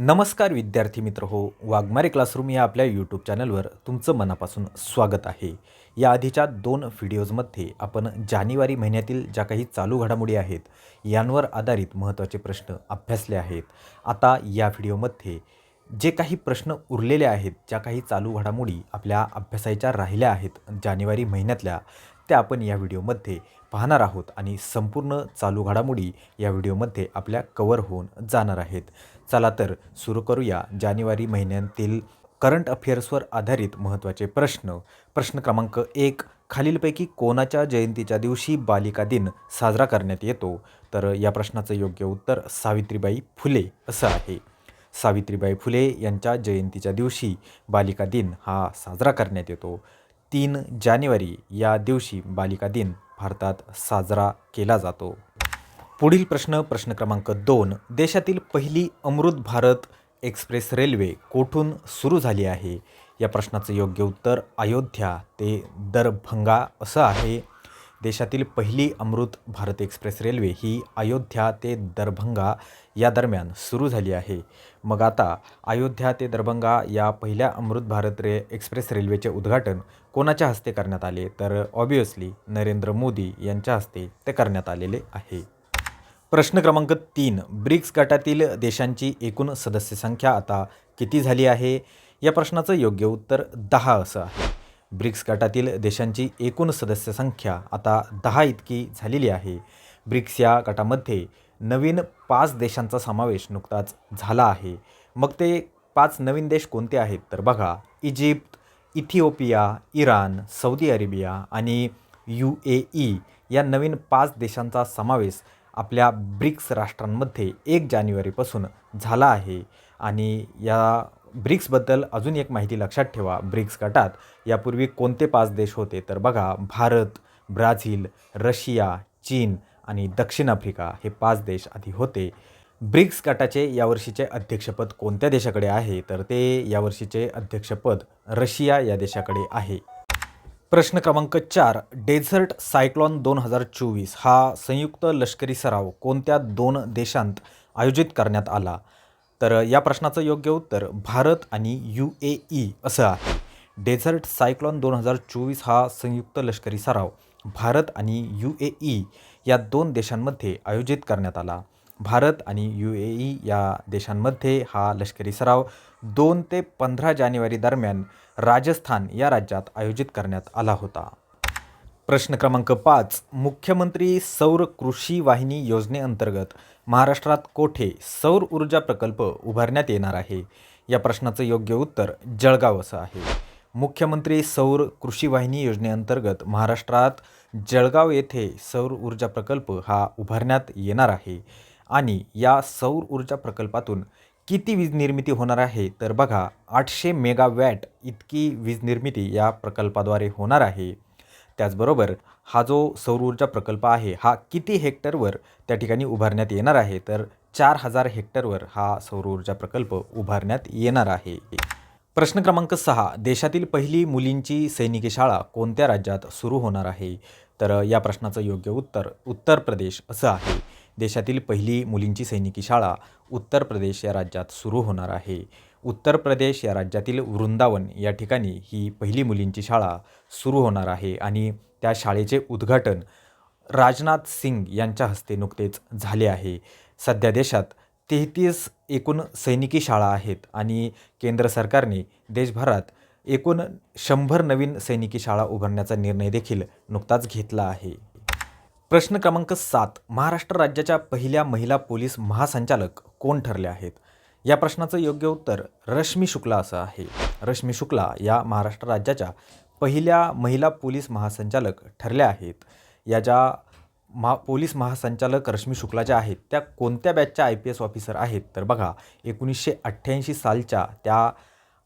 नमस्कार विद्यार्थी मित्र हो वाघमारे क्लासरूम या आपल्या यूट्यूब चॅनलवर तुमचं मनापासून स्वागत आहे. या आधीच्या दोन व्हिडिओजमध्ये आपण जानेवारी महिन्यातील ज्या काही चालू घडामोडी आहेत यांवर आधारित महत्त्वाचे प्रश्न अभ्यासले आहेत. आता या व्हिडिओमध्ये जे काही प्रश्न उरलेले आहेत ज्या काही चालू घडामोडी आपल्या अभ्यासाच्या राहिल्या आहेत जानेवारी महिन्यातल्या त्या आपण या व्हिडिओमध्ये पाहणार आहोत आणि संपूर्ण चालू घडामोडी या व्हिडिओमध्ये आपल्या कवर होऊन जाणार आहेत. चला तर सुरू करूया जानेवारी महिन्यातील करंट अफेअर्सवर आधारित महत्त्वाचे प्रश्न. प्रश्न क्रमांक एक खालीलपैकी कोणाच्या जयंतीच्या दिवशी बालिका दिन साजरा करण्यात येतो? तर या प्रश्नाचं योग्य उत्तर सावित्रीबाई फुले असं आहे. सावित्रीबाई फुले यांच्या जयंतीच्या दिवशी बालिका दिन हा साजरा करण्यात येतो. तीन जानेवारी या दिवशी बालिका दिन भारतात साजरा केला जातो. पुढील प्रश्न प्रश्न क्रमांक दोन. देशातील पहिली अमृत भारत एक्सप्रेस रेल्वे कोठून सुरू झाली आहे? या प्रश्नाचं योग्य उत्तर अयोध्या. ते दरभंगा असं आहे. देशातील पहिली अमृत भारत एक्सप्रेस रेल्वे ही अयोध्या ते दरभंगा या दरम्यान सुरू झाली आहे. मग आता अयोध्या ते दरभंगा या पहिल्या अमृत भारत रे एक्सप्रेस रेल्वेचे उद्घाटन कोणाच्या हस्ते करण्यात आले? तर ऑबियसली नरेंद्र मोदी यांच्या हस्ते ते करण्यात आलेले आहे. प्रश्न क्रमांक तीन ब्रिक्स गटातील देशांची एकूण सदस्य संख्या आता किती झाली आहे? या प्रश्नाचं योग्य उत्तर दहा असं आहे. ब्रिक्स गटातील देशांची एकूण सदस्य संख्या आता दहा इतकी झालेली आहे. ब्रिक्स या गटामध्ये नवीन पाच देशांचा समावेश नुकताच झाला आहे. मग ते पाच नवीन देश कोणते आहेत? तर बघा Egypt Ethiopia Iran Saudi Arabia आणि यू ए ई या नवीन पाच देशांचा समावेश आपल्या ब्रिक्स राष्ट्रांमध्ये एक जानेवारीपासून झाला आहे. आणि या ब्रिक्सबद्दल अजून एक माहिती लक्षात ठेवा. ब्रिक्स गटात यापूर्वी कोणते पाच देश होते? तर बघा भारत ब्राझील रशिया चीन आणि दक्षिण आफ्रिका हे पाच देश आधी होते. ब्रिक्स गटाचे यावर्षीचे अध्यक्षपद कोणत्या देशाकडे आहे? तर ते यावर्षीचे अध्यक्षपद रशिया या देशाकडे आहे. प्रश्न क्रमांक चार डेझर्ट सायक्लॉन दोन हजार चोवीस. हा संयुक्त लष्करी सराव कोणत्या दोन देशांत आयोजित करण्यात आला? तर या प्रश्नाचं योग्य उत्तर भारत आणि यू ए ई असं आहे. डेझर्ट सायक्लॉन दोन हजार चोवीस हा संयुक्त लष्करी सराव भारत आणि यू ए ई या दोन देशांमध्ये आयोजित करण्यात आला. भारत आणि यू ए ई या देशांमध्ये हा लष्करी सराव दोन ते पंधरा जानेवारी दरम्यान राजस्थान या राज्यात आयोजित करण्यात आला होता. प्रश्न क्रमांक पाच मुख्यमंत्री सौर कृषी वाहिनी योजनेअंतर्गत महाराष्ट्रात कोठे सौर ऊर्जा प्रकल्प उभारण्यात येणार आहे? या प्रश्नाचं योग्य उत्तर जळगाव असं आहे. मुख्यमंत्री सौर कृषी वाहिनी योजनेअंतर्गत महाराष्ट्रात जळगाव येथे सौर ऊर्जा प्रकल्प हा उभारण्यात येणार आहे. आणि या सौर ऊर्जा प्रकल्पातून किती वीज निर्मिती होणार आहे? तर बघा आठशे मेगावॅट इतकी वीज निर्मिती या प्रकल्पाद्वारे होणार आहे. त्याचबरोबर हा जो सौर ऊर्जा प्रकल्प आहे हा किती हेक्टरवर त्या ठिकाणी उभारण्यात येणार आहे? तर चार हजार हेक्टरवर हा सौर ऊर्जा प्रकल्प उभारण्यात येणार आहे. प्रश्न क्रमांक सहा. देशातील पहिली मुलींची सैनिकी शाळा कोणत्या राज्यात सुरू होणार आहे? तर या प्रश्नाचं योग्य उत्तर उत्तर प्रदेश असं आहे. देशातील पहिली मुलींची सैनिकी शाळा उत्तर प्रदेश या राज्यात सुरू होणार आहे. उत्तर प्रदेश या राज्यातील वृंदावन या ठिकाणी ही पहिली मुलींची शाळा सुरू होणार आहे आणि त्या शाळेचे उद्घाटन राजनाथ सिंग यांच्या हस्ते नुकतेच झाले आहे. सध्या देशात तेहतीस एकूण सैनिकी शाळा आहेत आणि केंद्र सरकारने देशभरात एकूण शंभर नवीन सैनिकी शाळा उभारण्याचा निर्णय देखील नुकताच घेतला आहे. प्रश्न क्रमांक सात. महाराष्ट्र राज्याच्या पहिल्या महिला पोलीस महासंचालक कोण ठरले आहेत? या प्रश्नाचं योग्य उत्तर रश्मी शुक्ला असं आहे. रश्मी शुक्ला या महाराष्ट्र राज्याच्या पहिल्या महिला पोलीस महासंचालक ठरल्या आहेत. या ज्या महा पोलीस महासंचालक रश्मी शुक्ला ज्या आहेत त्या कोणत्या बॅचच्या आय पी एस ऑफिसर आहेत? तर बघा एकोणीसशे अठ्ठ्याऐंशी सालच्या त्या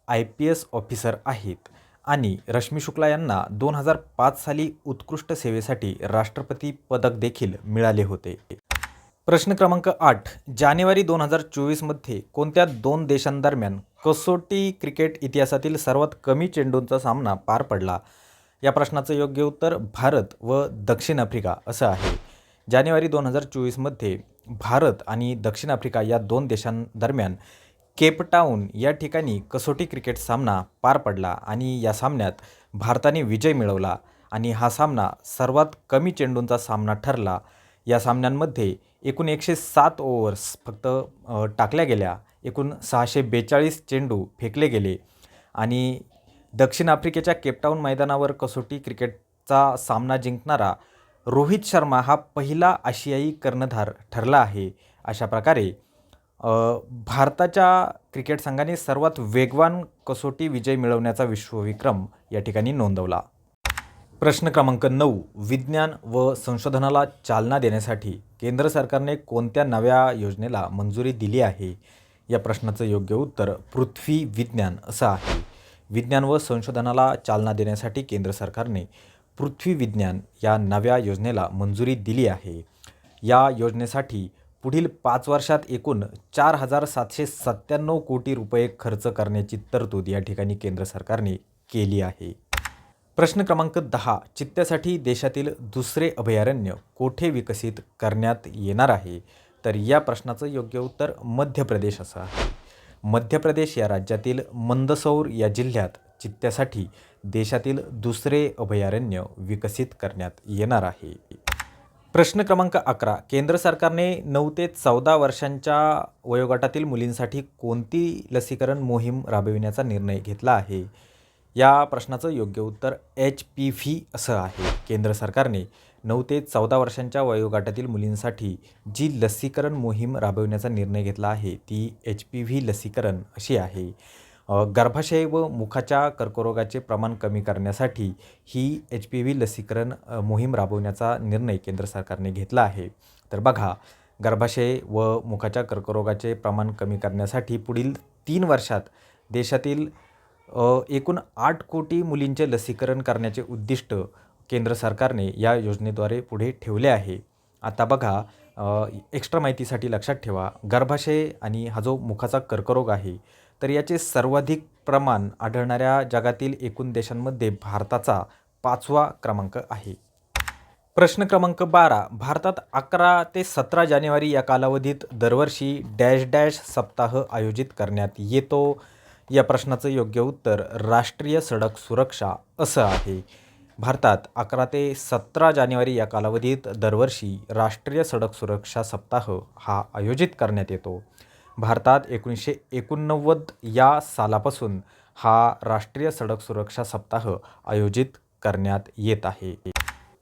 आय पी एस ऑफिसर आहेत. आणि रश्मी शुक्ला यांना दोन हजार पाच साली उत्कृष्ट सेवेसाठी राष्ट्रपती पदक देखील मिळाले होते. प्रश्न क्रमांक आठ जानेवारी दोन हजार चोवीसमध्ये कोणत्या दोन देशांदरम्यान कसोटी क्रिकेट इतिहासातील सर्वात कमी चेंडूंचा सामना पार पडला? या प्रश्नाचं योग्य उत्तर भारत व दक्षिण आफ्रिका असं आहे. जानेवारी दोन हजार चोवीसमध्ये भारत आणि दक्षिण आफ्रिका या दोन देशांदरम्यान केपटाऊन या ठिकाणी कसोटी क्रिकेट सामना पार पडला आणि या सामन्यात भारताने विजय मिळवला आणि हा सामना सर्वात कमी चेंडूंचा सामना ठरला. या सामन्यांमध्ये एकूण एकशे सात ओव्हर्स फक्त टाकल्या गेल्या. एकूण सहाशे बेचाळीस चेंडू फेकले गेले. आणि दक्षिण आफ्रिकेच्या केपटाऊन मैदानावर कसोटी क्रिकेटचा सामना जिंकणारा रोहित शर्मा हा पहिला आशियाई कर्णधार ठरला आहे. अशा प्रकारे भारताच्या क्रिकेट संघाने सर्वात वेगवान कसोटी विजय मिळवण्याचा विश्वविक्रम या ठिकाणी नोंदवला. प्रश्न क्रमांक नऊ विज्ञान व संशोधनाला चालना देण्यासाठी केंद्र सरकारने कोणत्या नव्या योजनेला मंजुरी दिली आहे? या प्रश्नाचं योग्य उत्तर पृथ्वी विज्ञान असं आहे. विज्ञान व संशोधनाला चालना देण्यासाठी केंद्र सरकारने पृथ्वी विज्ञान या नव्या योजनेला मंजुरी दिली आहे. या योजनेसाठी पुढील पाच वर्षात एकूण चार हजार सातशे सत्त्याण्णव कोटी रुपये खर्च करण्याची तरतूद या ठिकाणी केंद्र सरकारने केली आहे. प्रश्न क्रमांक दहा चित्त्यासाठी देशातील दुसरे अभयारण्य कोठे विकसित करण्यात येणार आहे? तर या प्रश्नाचं योग्य उत्तर मध्य प्रदेश असं. आहे मध्य प्रदेश या राज्यातील मंदसौर या जिल्ह्यात चित्त्यासाठी देशातील दुसरे अभयारण्य विकसित करण्यात येणार आहे. प्रश्न क्रमांक अकरा. केंद्र सरकारने नऊ ते चौदा वर्षांच्या वयोगटातील मुलींसाठी कोणती लसीकरण मोहीम राबविण्याचा निर्णय घेतला आहे? या प्रश्नाचं योग्य उत्तर एच पी व्ही असं आहे. केंद्र सरकारने नऊ ते चौदा वर्षांच्या वयोगटातील मुलींसाठी जी लसीकरण मोहीम राबविण्याचा निर्णय घेतला आहे ती एच पी व्ही लसीकरण अशी आहे. गर्भाशय व मुखाच्या कर्करोगाचे प्रमाण कमी करण्यासाठी ही एच पी व्ही लसीकरण मोहीम राबवण्याचा निर्णय केंद्र सरकारने घेतला आहे. तर बघा गर्भाशय व मुखाच्या कर्करोगाचे प्रमाण कमी करण्यासाठी पुढील तीन वर्षात देशातील एकूण आठ कोटी मुलींचे लसीकरण करण्याचे उद्दिष्ट केंद्र सरकारने या योजनेद्वारे पुढे ठेवले आहे. आता बघा एक्स्ट्रा माहितीसाठी लक्षात ठेवा गर्भाशय आणि हा जो मुखाचा कर्करोग आहे तर याचे सर्वाधिक प्रमाण आढळणाऱ्या जगातील एकूण देशांमध्ये भारताचा पाचवा क्रमांक आहे. प्रश्न क्रमांक बारा भारतात अकरा ते सतरा जानेवारी या कालावधीत दरवर्षी डॅश डॅश सप्ताह आयोजित करण्यात येतो. या प्रश्नाचं योग्य उत्तर राष्ट्रीय सडक सुरक्षा असं आहे. भारतात अकरा ते सतरा जानेवारी या कालावधीत दरवर्षी राष्ट्रीय सडक सुरक्षा सप्ताह हा आयोजित करण्यात येतो. भारतात एकोणीसशे एकोणनव्वद या सालापासून हा राष्ट्रीय सडक सुरक्षा सप्ताह आयोजित करण्यात येत आहे.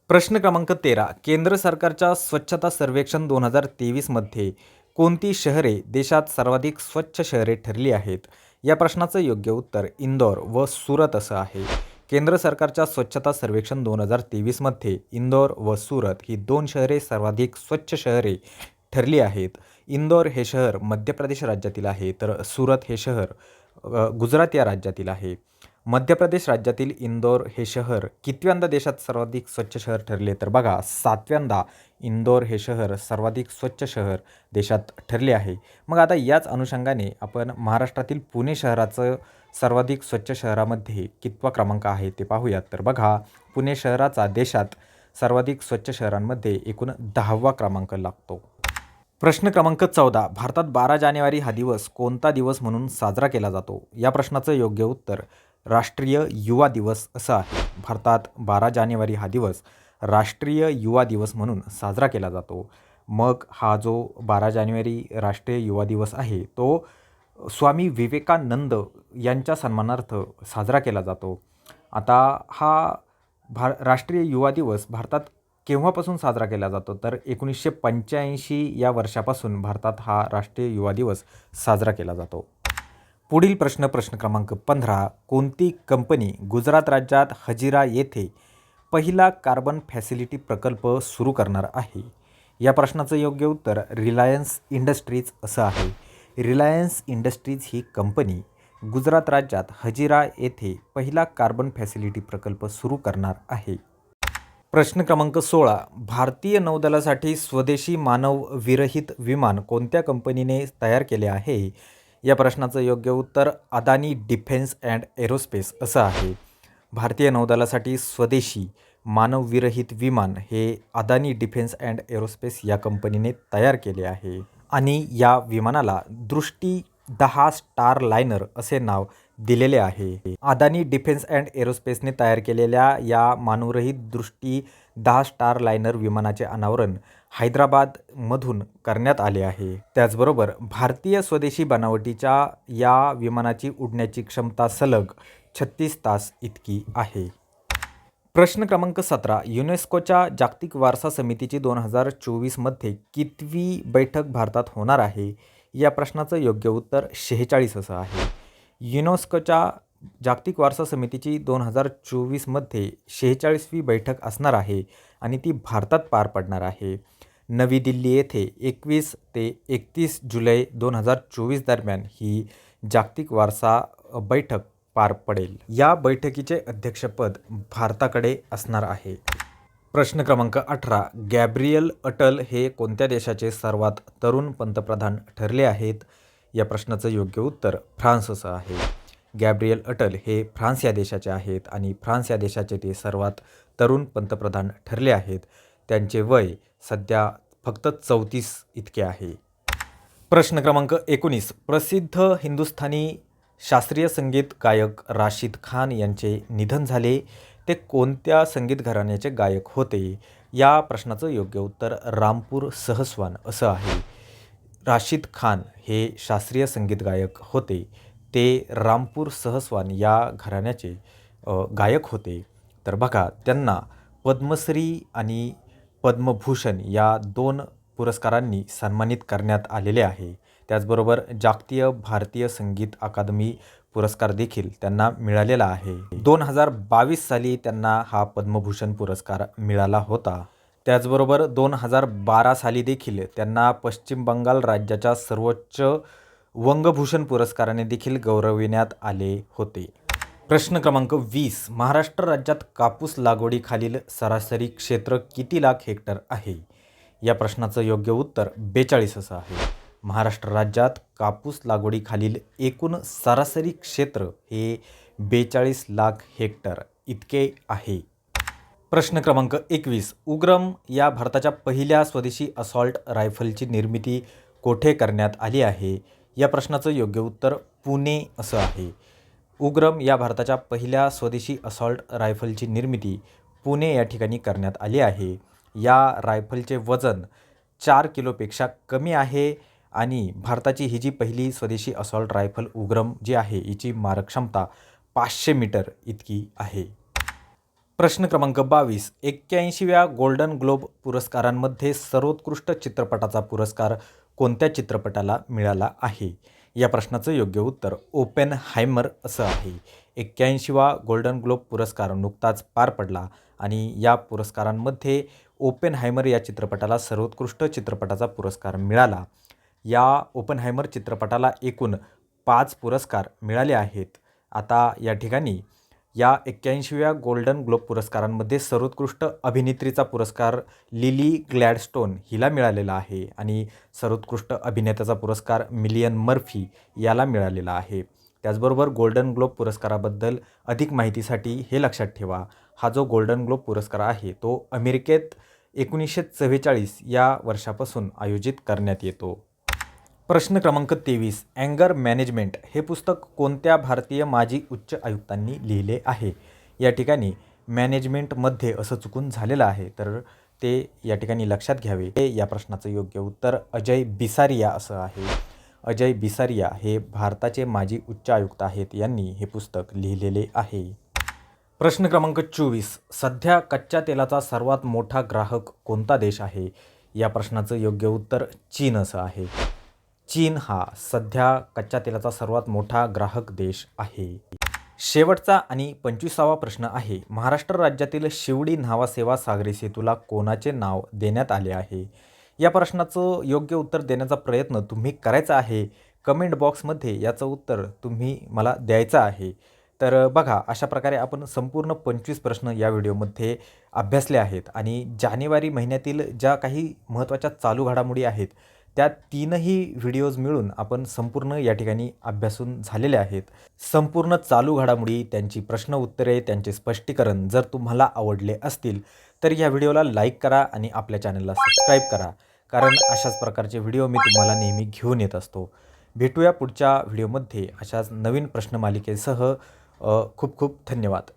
प्रश्न क्रमांक तेरा. केंद्र सरकारच्या स्वच्छता सर्वेक्षण दोन हजार तेवीसमध्ये कोणती शहरे देशात सर्वाधिक स्वच्छ शहरे ठरली आहेत? या प्रश्नाचं योग्य उत्तर इंदौर व सुरत असं आहे. केंद्र सरकारच्या स्वच्छता सर्वेक्षण दोन हजार तेवीसमध्ये इंदौर व सुरत ही दोन शहरे सर्वाधिक स्वच्छ शहरे ठरली आहेत. इंदोर हे शहर मध्य प्रदेश राज्यातील आहे तर सुरत हे शहर गुजरात या राज्यातील आहे. मध्य प्रदेश राज्यातील इंदोर हे शहर कितव्यांदा देशात सर्वाधिक स्वच्छ शहर ठरले? तर बघा सातव्यांदा इंदोर हे शहर सर्वाधिक स्वच्छ शहर देशात ठरले आहे. मग आता याच अनुषंगाने आपण महाराष्ट्रातील पुणे शहराचं सर्वाधिक स्वच्छ शहरामध्ये कितवा क्रमांक आहे ते पाहूयात. तर बघा पुणे शहराचा देशात सर्वाधिक स्वच्छ शहरांमध्ये एकूण दहावा क्रमांक लागतो. प्रश्न क्रमांक चौदा. भारतात बारा जानेवारी हा दिवस कोणता दिवस म्हणून साजरा केला जातो? या प्रश्नाचं योग्य उत्तर राष्ट्रीय युवा दिवस असं आहे. भारतात बारा जानेवारी हा दिवस राष्ट्रीय युवा दिवस म्हणून साजरा केला जातो. मग हा जो बारा जानेवारी राष्ट्रीय युवा दिवस आहे तो स्वामी विवेकानंद यांच्या सन्मानार्थ साजरा केला जातो. आता हा भार राष्ट्रीय युवा दिवस भारतात केव्हापासून साजरा केला जातो? तर एकोणीसशे पंच्याऐंशी या वर्षापासून भारतात हा राष्ट्रीय युवा दिवस साजरा केला जातो. पुढील प्रश्न प्रश्न क्रमांक पंधरा. कोणती कंपनी गुजरात राज्यात हजिरा येथे पहिला कार्बन फॅसिलिटी प्रकल्प सुरू करणार आहे? या प्रश्नाचं योग्य उत्तर रिलायन्स इंडस्ट्रीज असं आहे. रिलायन्स इंडस्ट्रीज ही कंपनी गुजरात राज्यात हजिरा येथे पहिला कार्बन फॅसिलिटी प्रकल्प सुरू करणार आहे. प्रश्न क्रमांक सोळा. भारतीय नौदलासाठी स्वदेशी मानव विरहित विमान कोणत्या कंपनीने तयार केले आहे? या प्रश्नाचं योग्य उत्तर अदानी डिफेन्स अँड एरोस्पेस असं आहे. भारतीय नौदलासाठी स्वदेशी मानवविरहित विमान हे अदानी डिफेन्स अँड एरोस्पेस या कंपनीने तयार केले आहे. आणि या विमानाला दृष्टी दहा स्टार लायनर असे नाव दिलेले आहे. अदानी डिफेन्स अँड एरोस्पेसने तयार केलेल्या या मानवरहित दृष्टी दहा स्टार लायनर विमानाचे अनावरण हैदराबादमधून करण्यात आले आहे. त्याचबरोबर भारतीय स्वदेशी बनावटीच्या या विमानाची उडण्याची क्षमता सलग छत्तीस तास इतकी आहे. प्रश्न क्रमांक सतरा. युनेस्कोच्या जागतिक वारसा समितीची दोन हजार चोवीसमध्ये कितवी बैठक भारतात होणार आहे? या प्रश्नाचं योग्य उत्तर शेहेचाळीस असं आहे. युनेस्कोच्या जागतिक वारसा समितीची दोन हजार चोवीसमध्ये शेहेचाळीसवी बैठक असणार आहे आणि ती भारतात पार पडणार आहे. नवी दिल्ली येथे एकवीस ते एकतीस जुलै दोन हजार चोवीस दरम्यान ही जागतिक वारसा बैठक पार पडेल. या बैठकीचे अध्यक्षपद भारताकडे असणार आहे. प्रश्न क्रमांक अठरा. गॅब्रियल अटल हे कोणत्या देशाचे सर्वात तरुण पंतप्रधान ठरले आहेत? या प्रश्नाचं योग्य उत्तर फ्रान्स असं आहे. गॅब्रियल अटल हे फ्रान्स या देशाचे आहेत आणि फ्रान्स या देशाचे ते सर्वात तरुण पंतप्रधान ठरले आहेत. त्यांचे वय सध्या फक्त चौतीस इतके आहे. प्रश्न क्रमांक एकोणीस. प्रसिद्ध हिंदुस्थानी शास्त्रीय संगीत गायक राशिद खान यांचे निधन झाले. ते कोणत्या संगीत घराण्याचे गायक होते? या प्रश्नाचं योग्य उत्तर रामपूर सहस्वान असं आहे. राशिद खान हे शास्त्रीय संगीत गायक होते. ते रामपूर सहस्वान या घराण्याचे गायक होते. तर बघा त्यांना पद्मश्री आणि पद्मभूषण या दोन पुरस्कारांनी सन्मानित करण्यात आलेले आहे. त्याचबरोबर जागतिक भारतीय संगीत अकादमी पुरस्कार देखील त्यांना मिळालेला आहे. दोन हजार बावीस साली त्यांना हा पद्मभूषण पुरस्कार मिळाला होता. त्याचबरोबर दोन हजार बारा साली देखील त्यांना पश्चिम बंगाल राज्याच्या सर्वोच्च वंगभूषण पुरस्काराने देखील गौरविण्यात आले होते. प्रश्न क्रमांक वीस महाराष्ट्र राज्यात कापूस लागवडीखालील सरासरी क्षेत्र किती लाख हेक्टर आहे? या प्रश्नाचं योग्य उत्तर बेचाळीस असं आहे. महाराष्ट्र राज्यात कापूस लागवडीखालील एकूण सरासरी क्षेत्र हे बेचाळीस लाख हेक्टर इतके आहे. प्रश्न क्रमांक एकवीस. उग्रम या भारताच्या पहिल्या स्वदेशी असॉल्ट रायफलची निर्मिती कोठे करण्यात आली आहे? या प्रश्नाचं योग्य उत्तर पुणे असं आहे. उग्रम या भारताच्या पहिल्या स्वदेशी असॉल्ट रायफलची निर्मिती पुणे या ठिकाणी करण्यात आली आहे. या रायफलचे वजन चार किलोपेक्षा कमी आहे आणि भारताची ही जी पहिली स्वदेशी असॉल्ट रायफल उग्रम जी आहे हिची मारकक्षमता पाचशे मीटर इतकी आहे. प्रश्न क्रमांक बावीस. एक्क्याऐंशीव्या गोल्डन ग्लोब पुरस्कारांमध्ये सर्वोत्कृष्ट चित्रपटाचा पुरस्कार कोणत्या चित्रपटाला मिळाला आहे? या प्रश्नाचं योग्य उत्तर ओपेन हायमर असं आहे. एक्क्याऐंशीवा गोल्डन ग्लोब पुरस्कार नुकताच पार पडला आणि या पुरस्कारांमध्ये ओपेन हायमर या चित्रपटाला सर्वोत्कृष्ट चित्रपटाचा पुरस्कार मिळाला. या ओपन हायमर चित्रपटाला एकूण पाच पुरस्कार मिळाले आहेत. आता या ठिकाणी या एक्क्याऐंशीव्या गोल्डन ग्लोब पुरस्कारांमध्ये सर्वोत्कृष्ट अभिनेत्रीचा पुरस्कार लिली ग्लॅडस्टोन हिला मिळालेला आहे आणि सर्वोत्कृष्ट अभिनेत्याचा पुरस्कार मिलियन मर्फी याला मिळालेला आहे. त्याचबरोबर गोल्डन ग्लोब पुरस्काराबद्दल अधिक माहितीसाठी हे लक्षात ठेवा. हा जो गोल्डन ग्लोब पुरस्कार आहे तो अमेरिकेत एकोणीसशे चव्वेचाळीस या वर्षापासून आयोजित करण्यात येतो. प्रश्न क्रमांक तेवीस अँगर मॅनेजमेंट हे पुस्तक कोणत्या भारतीय माजी उच्च आयुक्तांनी लिहिले आहे? या ठिकाणी मॅनेजमेंटमध्ये असं चुकून झालेलं आहे तर ते या ठिकाणी लक्षात घ्यावे. हे या प्रश्नाचं योग्य उत्तर अजय बिसारिया असं आहे. अजय बिसारिया हे भारताचे माजी उच्च आयुक्त आहेत यांनी हे पुस्तक लिहिलेले आहे. प्रश्न क्रमांक चोवीस सध्या कच्च्या तेलाचा सर्वात मोठा ग्राहक कोणता देश आहे? या प्रश्नाचं योग्य उत्तर चीन असं आहे. चीन हा सध्या कच्च्या तेलाचा सर्वात मोठा ग्राहक देश आहे. शेवटचा आणि पंचवीसावा प्रश्न आहे महाराष्ट्र राज्यातील शिवडी न्हावा सागरी सेतूला कोणाचे नाव देण्यात आले आहे? या प्रश्नाचं योग्य उत्तर देण्याचा प्रयत्न तुम्ही करायचा आहे कमेंट बॉक्समध्ये याचं उत्तर तुम्ही मला द्यायचं आहे. तर बघा अशा प्रकारे आपण संपूर्ण पंचवीस प्रश्न या व्हिडिओमध्ये अभ्यासले आहेत आणि जानेवारी महिन्यातील ज्या काही महत्त्वाच्या चालू घडामोडी आहेत त्या तीनही व्हिडिओज मिळून आपण संपूर्ण या ठिकाणी अभ्यासून झालेले आहेत. संपूर्ण चालू घडामोडी त्यांची प्रश्न उत्तरे त्यांचे स्पष्टीकरण जर तुम्हाला आवडले असतील तर या व्हिडिओला लाईक करा आणि आपल्या चॅनलला सबस्क्राईब करा. कारण अशाच प्रकारचे व्हिडिओ मी तुम्हाला नेहमी घेऊन येत असतो. भेटूया पुढच्या व्हिडिओमध्ये अशाच नवीन प्रश्नमालिकेसह खूप खूप धन्यवाद.